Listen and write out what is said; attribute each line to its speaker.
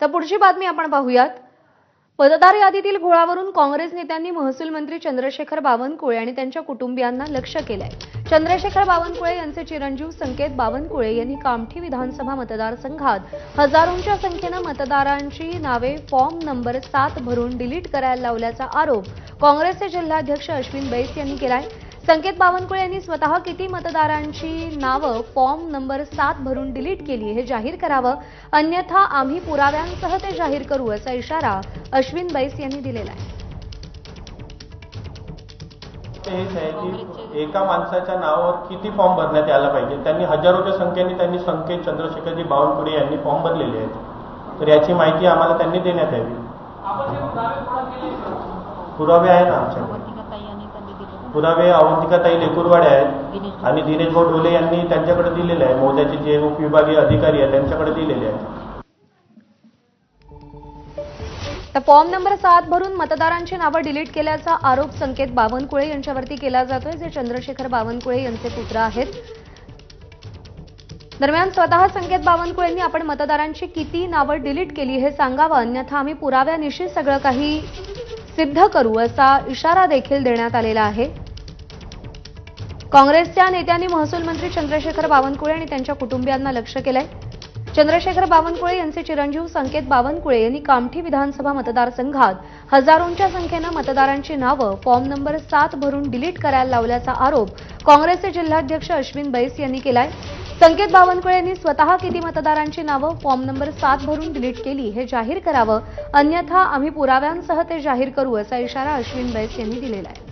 Speaker 1: तर पुढची बातमी आपण पाहूयात. मतदार यादीतील घोळावरून काँग्रेस नेत्यांनी महसूल मंत्री चंद्रशेखर बावनकुळे आणि त्यांच्या कुटुंबियांना लक्ष केलंय. चंद्रशेखर बावनकुळे यांचे चिरंजीव संकेत बावनकुळे यांनी कामठी विधानसभा मतदारसंघात हजारोंच्या संख्येनं मतदारांची नावे फॉर्म नंबर सात भरून डिलीट करायला लावल्याचा आरोप काँग्रेसचे जिल्हाध्यक्ष अश्विन बैस यांनी केलाय. संकेत बावनकुळे यांनी स्वतः किती मतदारांची नावं फॉर्म नंबर सात भरून डिलीट केली हे जाहीर करावं. अन्यथा आम्ही पुराव्यांसह ते जाहीर करू असा इशारा अश्विन बैस यांनी दिलेला आहे.
Speaker 2: हेच आहे की एका माणसाच्या नावावर किती फॉर्म भरण्यात यायला पाहिजे? त्यांनी हजारोच्या संख्येने त्यांनी संकेत चंद्रशेखरजी बावनकुळे यांनी फॉर्म भरलेले आहेत. तर याची माहिती आम्हाला त्यांनी देण्यात यावी. पुरावे आहे ना आमच्याकडे
Speaker 3: अवंतिकाताई आणि त्यांनी दिले
Speaker 2: पुरावे अवंतिकाताई लेकुरवाडे आहेत आणि दिनेश भाऊ ढोले यांनी त्यांच्याकडे दिलेले आहे. मौद्याचे जे उपविभागीय अधिकारी आहेत त्यांच्याकडे दिलेले आहेत.
Speaker 1: तर फॉर्म नंबर सात भरून मतदारांची नावं डिलीट केल्याचा आरोप संकेत बावनकुळे यांच्यावरती केला जातोय जे चंद्रशेखर बावनकुळे यांचे पुत्र आहेत. दरम्यान स्वतः संकेत बावनकुळेंनी आपण मतदारांची किती नावं डिलीट केली हे सांगावं. अन्यथा आम्ही पुराव्यानिशी सगळं काही सिद्ध करू असा इशारा देखील देण्यात आलेला आहे. काँग्रेसच्या नेत्यांनी महसूल मंत्री चंद्रशेखर बावनकुळे आणि त्यांच्या कुटुंबियांना लक्ष केलंय. चंद्रशेखर बावनकुळे यांचे चिरंजीव संकेत बावनकुळे यांनी कामठी विधानसभा मतदारसंघात हजारोंच्या संख्येनं मतदारांची नावं फॉर्म नंबर सात भरून डिलीट करायला लावल्याचा आरोप काँग्रेसचे जिल्हाध्यक्ष अश्विन बैस यांनी केलाय. संकेत बावनकुळे यांनी स्वतः किती मतदारांची नावं फॉर्म नंबर सात भरून डिलीट केली हे जाहीर करावं. अन्यथा आम्ही पुराव्यांसह ते जाहीर करू असा इशारा अश्विन बैस यांनी दिलेला आहे.